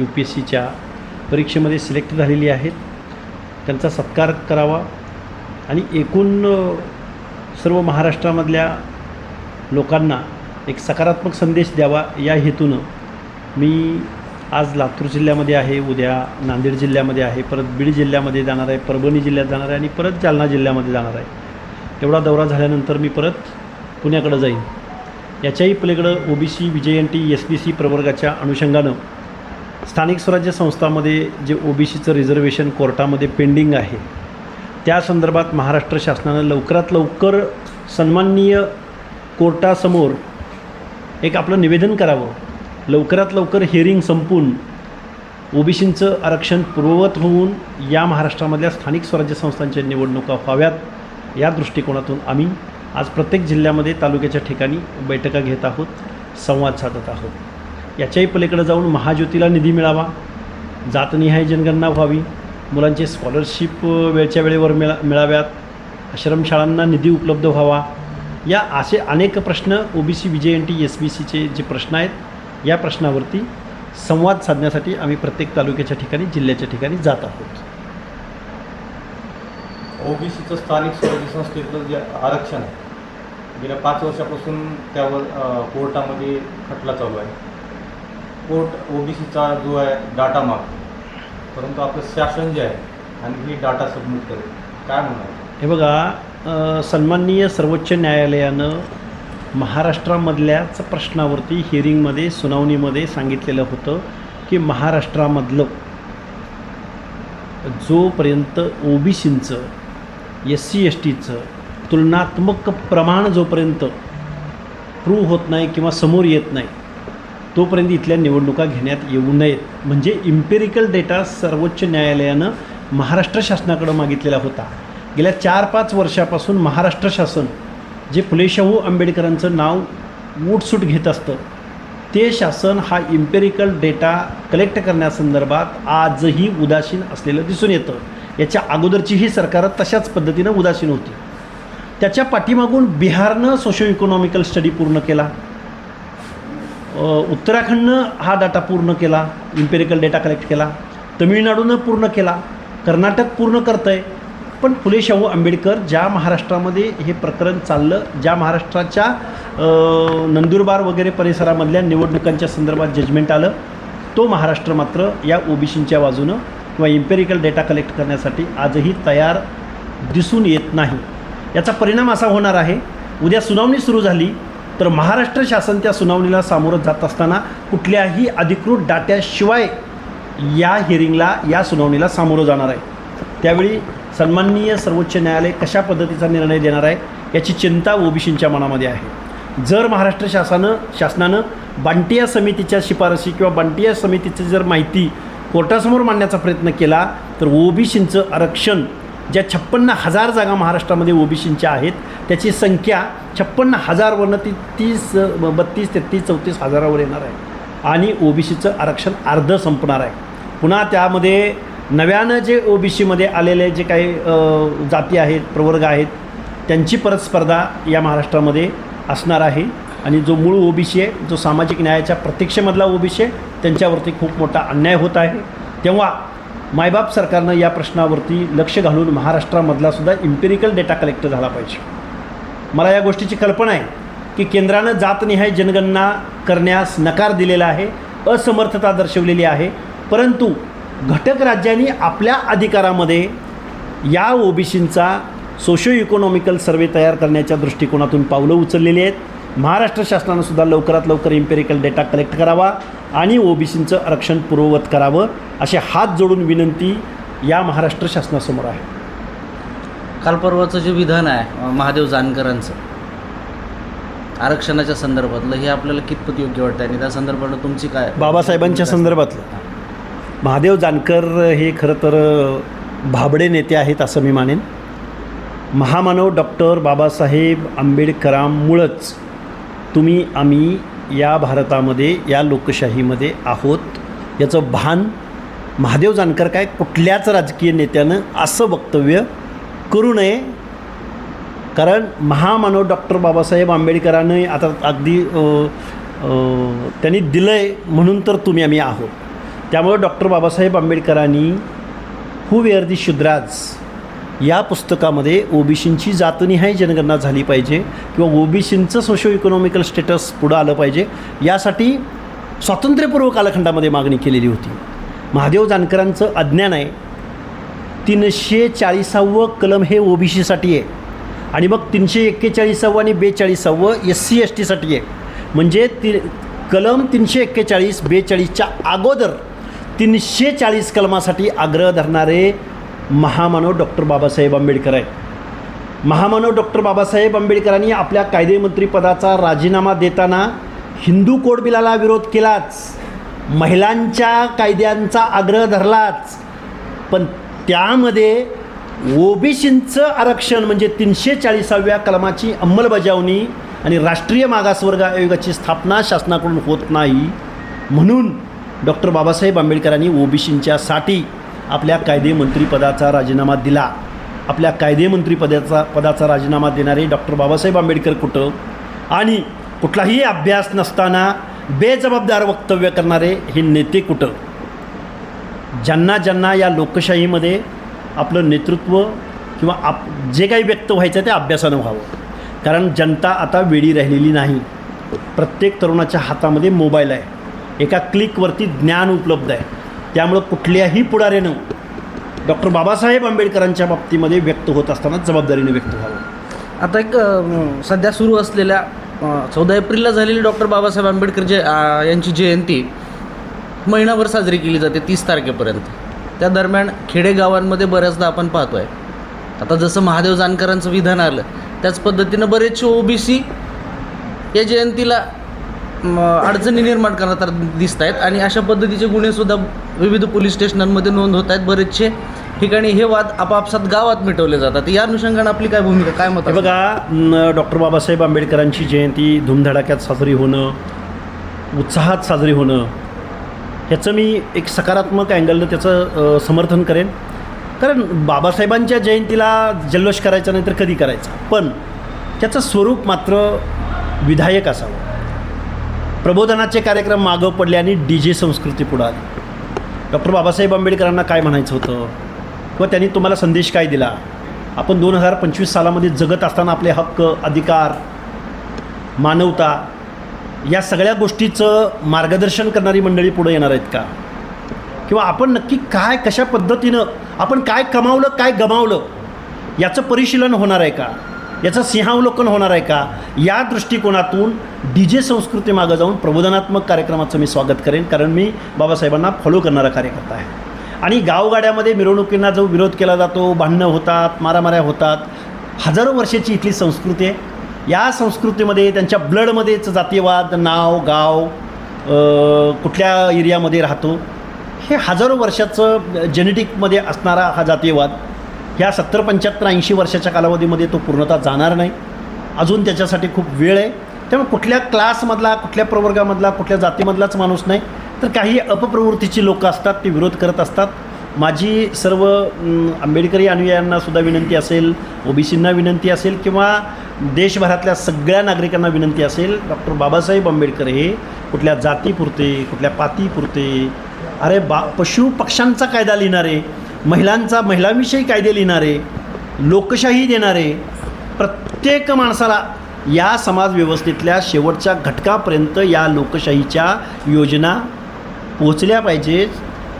U P S सीच्या परीक्षेमध्ये select झालेली आहेत. त्यांचा सत्कार करावा आणि एकूण सर्व महाराष्ट्रामधल्या लोकांना एक सकारात्मक संदेश द्यावा या हेतूनं मी आज लातूर जिल्ह्यामध्ये आहे उद्या नांदेड जिल्ह्यामध्ये आहे परत बीड जिल्ह्यामध्ये जाणार आहे परभणी जिल्ह्यात जाणार आहे आणि परत जालना जिल्ह्यामध्ये जाणार आहे. एवढा दौरा झाल्यानंतर मी परत पुण्याकडं जाईन. याच्याही पलीकडं O B C V J S B C प्रवर्गाच्या अनुषंगानं स्थानिक स्वराज्य संस्थामध्ये जे ओ बी सीचं रिझर्वेशन कोर्टामध्ये पेंडिंग आहे त्या संदर्भात महाराष्ट्र शासनानं लवकरात लवकर सन्माननीय कोर्टासमोर एक आपलं निवेदन करावं. लवकरात लवकर हिअरिंग संपून ओबीसींचं आरक्षण पूर्ववत होऊन या महाराष्ट्रामधल्या स्थानिक स्वराज्य संस्थांच्या निवडणुका व्हाव्यात या दृष्टिकोनातून आम्ही आज प्रत्येक जिल्ह्यामध्ये तालुक्याच्या ठिकाणी बैठका घेत आहोत संवाद साधत आहोत. याच्याही पलीकडे जाऊन महाज्योतीला निधी मिळावा. जातनिहाय जनगणना व्हावी. मुलांचे स्कॉलरशिप वेळच्या वेळेवर मिळा मिळाव्यात. आश्रमशाळांना निधी उपलब्ध व्हावा. या असे अनेक प्रश्न O B C V J N T S B सीचे जे प्रश्न आहेत या प्रश्नावरती संवाद साधण्यासाठी आम्ही प्रत्येक तालुक्याच्या ठिकाणी जिल्ह्याच्या ठिकाणी जात आहोत. ओबीसीचं स्थानिक स्वराज्य संस्थेतलं जे आरक्षण आहे गेल्या पाच वर्षापासून त्यावर कोर्टामध्ये खटला चालू आहे. कोर्ट ओबीसीचा जो आहे डाटा माग परंतु आपलं शासन जे आहे आणि ही डाटा सबमिट करेल. काय म्हणणार हे बघा सन्माननीय सर्वोच्च न्यायालयानं महाराष्ट्रामधल्याच प्रश्नावरती हिअरिंगमध्ये सुनावणीमध्ये सांगितलेलं होतं की महाराष्ट्रामधलं जोपर्यंत ओ बी सीचं एस सी एस टीचं तुलनात्मक प्रमाण जोपर्यंत प्रूव्ह होत नाही किंवा समोर येत नाही तोपर्यंत इथल्या निवडणुका घेण्यात येऊ नयेत. म्हणजे इम्पेरिकल डेटा सर्वोच्च न्यायालयानं महाराष्ट्र शासनाकडं मागितलेला होता. गेल्या चार पाच वर्षापासून महाराष्ट्र शासन जे फुले शाहू आंबेडकरांचं नाव उठसूट घेत असतं ते शासन हा इम्पेरिकल डेटा कलेक्ट करण्यासंदर्भात आजही उदासीन असलेलं दिसून येतं. याच्या अगोदरची ही सरकारं तशाच पद्धतीनं उदासीन होती. त्याच्या पाठीमागून बिहारनं सोशो इकॉनॉमिकल स्टडी पूर्ण केला. उत्तराखंडनं हा डाटा पूर्ण केला इम्पेरिकल डेटा कलेक्ट केला तमिळनाडूनं पूर्ण केला कर्नाटक पूर्ण करतं आहे पण फुले शाहू आंबेडकर ज्या महाराष्ट्रामध्ये हे प्रकरण चाललं ज्या महाराष्ट्राच्या नंदुरबार वगैरे परिसरामधल्या निवडणुकांच्या संदर्भात जजमेंट आलं तो महाराष्ट्र मात्र या ओबीसींच्या बाजूनं किंवा इम्पेरिकल डेटा कलेक्ट करण्यासाठी आजही तयार दिसून येत नाही. याचा परिणाम असा होणार आहे उद्या सुनावणी सुरू झाली तर महाराष्ट्र शासन त्या सुनावणीला सामोरं जात असताना कुठल्याही अधिकृत डाट्याशिवाय या हिअरिंगला या सुनावणीला सामोरं जाणार आहे. त्यावेळी सन्माननीय सर्वोच्च न्यायालय कशा पद्धतीचा निर्णय देणार आहे याची चिंता ओबीसींच्या मनामध्ये आहे. जर महाराष्ट्र शासनानं शासनानं बांटिया समितीच्या शिफारशी किंवा बांटिया समितीची जर माहिती कोर्टासमोर मांडण्याचा प्रयत्न केला तर ओबीसींचं आरक्षण ज्या छप्पन्न हजार जागा महाराष्ट्रामध्ये ओबीसींच्या आहेत त्याची संख्या छप्पन्न हजारवरनं ती तीस बत्तीस तेहतीस चौतीस हजारावर येणार आहे. आणि ओबीसीचं आरक्षण अर्ध संपणार आहे. पुन्हा त्यामध्ये नव्यानं जे ओबीसीमध्ये आलेले जे काही जाती आहेत प्रवर्ग आहेत त्यांची परत स्पर्धा या महाराष्ट्रामध्ये असणार आहे. आणि जो मूळ ओबीसी आहे जो सामाजिक न्यायाच्या प्रतीक्षेमधला ओबीसी आहे त्यांच्यावरती खूप मोठा अन्याय होत आहे. तेव्हा मायबाप सरकारनं या प्रश्नावरती लक्ष घालून महाराष्ट्रामधला सुद्धा इम्पेरिकल डेटा कलेक्ट झाला पाहिजे. मला या गोष्टीची कल्पना आहे की केंद्रानं जातनिहाय जनगणना करण्यास नकार दिलेला आहे असमर्थता दर्शवलेली आहे परंतु घटक राज्यांनी आपल्या अधिकारामध्ये या ओबीसींचा सोशो इकॉनॉमिकल सर्वे तयार करण्याच्या दृष्टिकोनातून पावलं उचललेली आहेत. महाराष्ट्र शासनानं सुद्धा लवकरात लवकर इम्पेरिकल डेटा कलेक्ट करावा आणि ओबीसींचं आरक्षण पूर्ववत करावं असे हात जोडून विनंती या महाराष्ट्र शासनासमोर आहे. काल परवाचं जे विधान आहे महादेव जानकरांचं आरक्षणाच्या संदर्भातलं हे आपल्याला कितपत योग्य वाटतं आणि त्या संदर्भातलं तुमची काय बाबासाहेबांच्या संदर्भातलं? महादेव जानकर हे खरं तर भाबडे नेते आहेत असं मी मानेन. महामानव डॉक्टर बाबासाहेब आंबेडकरांमुळंच तुम्ही आम्ही या भारतामध्ये या लोकशाहीमध्ये आहोत. याचं भान महादेव जानकर काय कुठल्याच राजकीय नेत्यानं असं वक्तव्य करू नये. कारण महामानव डॉक्टर बाबासाहेब आंबेडकरानं आता अगदी त्यांनी दिलं आहे म्हणून तर तुम्ही आम्ही आहोत. त्यामुळं डॉक्टर बाबासाहेब आंबेडकरांनी हू वेअर दी शुद्राज या पुस्तकामध्ये ओबीसींची जातनिहाय जनगणना झाली पाहिजे किंवा ओबीसींचं सोशो इकॉनॉमिकल स्टेटस पुढं आलं पाहिजे यासाठी स्वातंत्र्यपूर्व कालखंडामध्ये मागणी केलेली होती. महादेव जानकरांचं अज्ञान आहे. तीनशे चाळीसावं कलम हे ओबीसीसाठी आहे. आणि मग तीनशे एक्केचाळीसावं आणि बेचाळीसावं एस सी एस टीसाठी आहे. म्हणजे ती कलम तीनशे एक्केचाळीस बेचाळीसच्या अगोदर तीनशे चाळीस कलमासाठी आग्रह धरणारे महामानव डॉक्टर बाबासाहेब आंबेडकर आहेत. महामानव डॉक्टर बाबासाहेब आंबेडकरांनी आपल्या कायदेमंत्रीपदाचा राजीनामा देताना हिंदू कोड बिलाला विरोध केलाच. महिलांच्या कायद्यांचा आग्रह धरलाच. पण त्यामध्ये ओबीसींचं आरक्षण म्हणजे तीनशे चाळीसाव्या कलमाची अंमलबजावणी आणि राष्ट्रीय मागासवर्ग आयोगाची स्थापना शासनाकडून होत नाही म्हणून डॉक्टर बाबासाहेब आंबेडकरांनी ओबीसींच्यासाठी आपल्या कायदेमंत्रीपदाचा राजीनामा दिला. आपल्या कायदेमंत्रीपदाचा पदाचा राजीनामा देणारे डॉक्टर बाबासाहेब आंबेडकर कुठं? आणि कुठलाही अभ्यास नसताना बेजबाबदार वक्तव्य करणारे हे नेते कुठं? ज्यांना ज्यांना या लोकशाहीमध्ये आपलं नेतृत्व किंवा आप जे काही व्यक्त व्हायचं ते अभ्यासानं व्हावं. कारण जनता आता वेळी राहिलेली नाही. प्रत्येक तरुणाच्या हातामध्ये मोबाईल आहे. एका क्लिकवरती ज्ञान उपलब्ध आहे. त्यामुळं कुठल्याही पुढाऱ्यानं डॉक्टर बाबासाहेब आंबेडकरांच्या बाबतीमध्ये व्यक्त होत असताना जबाबदारीने व्यक्त व्हावं. आता एक सध्या सुरू असलेल्या चौदा एप्रिलला झालेली डॉक्टर बाबासाहेब आंबेडकर जे यांची जयंती महिनाभर साजरी केली जाते तीस तारखेपर्यंत. त्या दरम्यान खेडेगावांमध्ये बऱ्याचदा आपण पाहतो आहे आता जसं महादेव जानकरांचं विधान आलं त्याच पद्धतीनं बरेचसे ओबीसी या जयंतीला अडचणी निर्माण करणार दिसत आहेत आणि अशा पद्धतीचे गुन्हेसुद्धा विविध पोलीस स्टेशनांमध्ये नोंद होत आहेत बरेचसे ठिकाणी हे वाद आपापसात गावात मिटवले जातात. या अनुषंगाने आपली काय भूमिका काय मत आहे? बघा डॉक्टर बाबासाहेब आंबेडकरांची जयंती धूमधडाक्यात साजरी होणं उत्साहात साजरी होणं ह्याचं मी एक सकारात्मक अँगलनं त्याचं समर्थन करेन. कारण बाबासाहेबांच्या जयंतीला जल्लोष करायचा नाही तर कधी करायचा? पण त्याचं स्वरूप मात्र विधायक असावं. प्रबोधनाचे कार्यक्रम मागं पडले आणि डी जे संस्कृती पुढं आली डॉक्टर बाबासाहेब आंबेडकरांना काय म्हणायचं होतं? किंवा त्यांनी तुम्हाला संदेश काय दिला? आपण दोन हजार पंचवीस सालामध्ये जगत असताना आपले हक्क अधिकार मानवता या सगळ्या गोष्टीचं मार्गदर्शन करणारी मंडळी पुढे येणार आहेत का? किंवा आपण नक्की काय कशा पद्धतीनं आपण काय कमावलं काय गमावलं? याचं परिशीलन होणार आहे का? याचं सिंहावलोकन होणार आहे का? या दृष्टिकोनातून डी जे संस्कृती मागं जाऊन प्रबोधनात्मक कार्यक्रमाचं मी स्वागत करेन. कारण मी बाबासाहेबांना फॉलो करणारा कार्यकर्ता आहे. आणि गावगाड्यामध्ये मिरवणुकींना जो विरोध केला जातो भांडणं होतात मारामाऱ्या होतात हजारो वर्षाची इथली संस्कृती आहे. या संस्कृतीमध्ये त्यांच्या ब्लडमध्येच जातीयवाद नाव गाव कुठल्या एरियामध्ये राहतो हे हजारो वर्षाचं जेनेटिकमध्ये असणारा हा जातीयवाद. ह्या सत्तर पंच्याहत्तर ऐंशी वर्षाच्या कालावधीमध्ये तो पूर्णतः जाणार नाही. अजून त्याच्यासाठी खूप वेळ आहे. त्यामुळे कुठल्या क्लासमधला कुठल्या प्रवर्गामधला कुठल्या जातीमधलाच माणूस नाही. तर काही अपप्रवृत्तीची लोकं असतात ते विरोध करत असतात. माझी सर्व आंबेडकरी अनुयायांनासुद्धा विनंती असेल ओबीसींना विनंती असेल किंवा देशभरातल्या सगळ्या नागरिकांना विनंती असेल डॉक्टर बाबासाहेब आंबेडकर हे कुठल्या जातीपुरते कुठल्या पातीपुरते अरे बा पशु पक्ष्यांचा कायदा लिहिणारे महिलांचा महिलांविषयी कायदे लिहिणारे लोकशाही देणारे प्रत्येक माणसाला या समाजव्यवस्थेतल्या शेवटच्या घटकापर्यंत या लोकशाहीच्या योजना पोचल्या पाहिजेत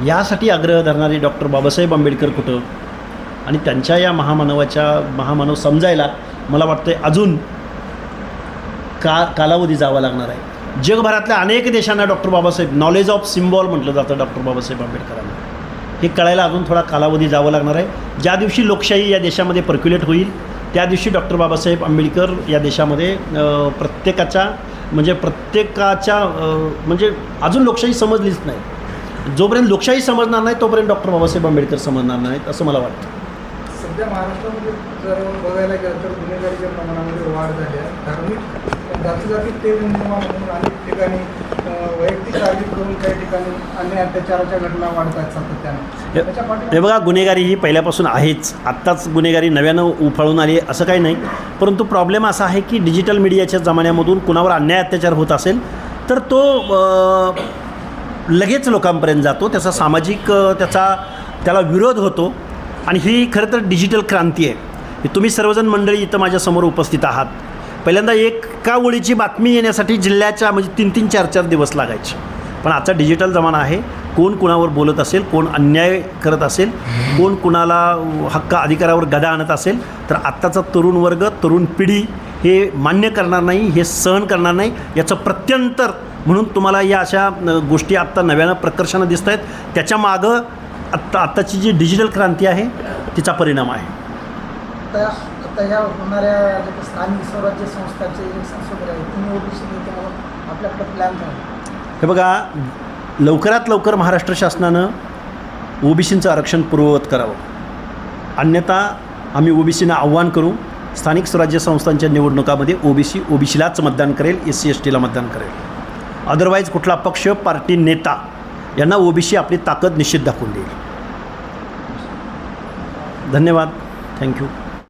यासाठी आग्रह धरणारे डॉक्टर बाबासाहेब आंबेडकर कुठं? आणि त्यांच्या या महामानवाच्या महामानव समजायला मला वाटतं अजून का कालावधी जावा लागणार आहे. जगभरातल्या अनेक देशांना doctor Babasaheb knowledge of symbol म्हटलं जातं डॉक्टर बाबासाहेब आंबेडकरांना. हे कळायला अजून थोडा कालावधी जावं लागणार आहे. ज्या दिवशी लोकशाही या देशामध्ये पर्क्युलेट होईल त्या दिवशी डॉक्टर बाबासाहेब आंबेडकर या देशामध्ये प्रत्येकाच्या म्हणजे प्रत्येकाच्या म्हणजे अजून लोकशाही समजलीच नाही. जोपर्यंत लोकशाही समजणार नाही तोपर्यंत डॉक्टर बाबासाहेब आंबेडकर समजणार नाहीत असं मला वाटतं. सध्या महाराष्ट्रामध्ये जर बघायला गेलं तर गुन्हेगारीच्या प्रमाणामध्ये वाढ झाली आहे. धार्मिक जाती जाती ते अनेक ठिकाणी हे बघा गुन्हेगारी ही पहिल्यापासून आहेच. आत्ताच गुन्हेगारी नव्यानं उफाळून आली आहे असं काही नाही. परंतु प्रॉब्लेम असा आहे की डिजिटल मीडियाच्या जमान्यामधून कुणावर अन्याय अत्याचार होत असेल तर तो लगेच लोकांपर्यंत जातो. त्याचा सामाजिक त्याचा त्याला विरोध होतो. आणि ही खरं तर डिजिटल क्रांती आहे. तुम्ही सर्वजण मंडळी इथं माझ्यासमोर उपस्थित आहात. पहिल्यांदा एका ओळीची बातमी येण्यासाठी जिल्ह्याच्या म्हणजे तीन तीन चार चार दिवस लागायचे. पण आजचा डिजिटल जमाना आहे. कोण कुणावर बोलत असेल कोण अन्याय करत असेल कोण कुणाला हक्क अधिकारावर गदा आणत असेल तर आत्ताचा तरुण वर्ग तरुण पिढी हे मान्य करणार नाही हे सहन करणार नाही याचं प्रत्यंतर म्हणून तुम्हाला या अशा गोष्टी आत्ता नव्यानं प्रकर्षानं दिसत आहेत त्याच्या मागं आत्ता आत्ताची जी डिजिटल क्रांती आहे तिचा परिणाम आहे. आता ह्या होणाऱ्या जे स्थानिक स्वराज्य संस्थाचे आहेत म्हणून आपल्याकडे प्लॅन हे बघा लवकरात लवकर महाराष्ट्र शासनानं ओबीसींचं आरक्षण पूर्ववत करावं. अन्यथा आम्ही ओबीसीनं आव्हान करू स्थानिक स्वराज्य संस्थांच्या निवडणुकामध्ये ओबीसी ओबीसीलाच मतदान करेल एस सी एस टीला मतदान करेल. अदरवाईज कुठला पक्ष पार्टी नेता यांना ओबीसी आपली ताकद निश्चित दाखवून देईल. धन्यवाद. थँक्यू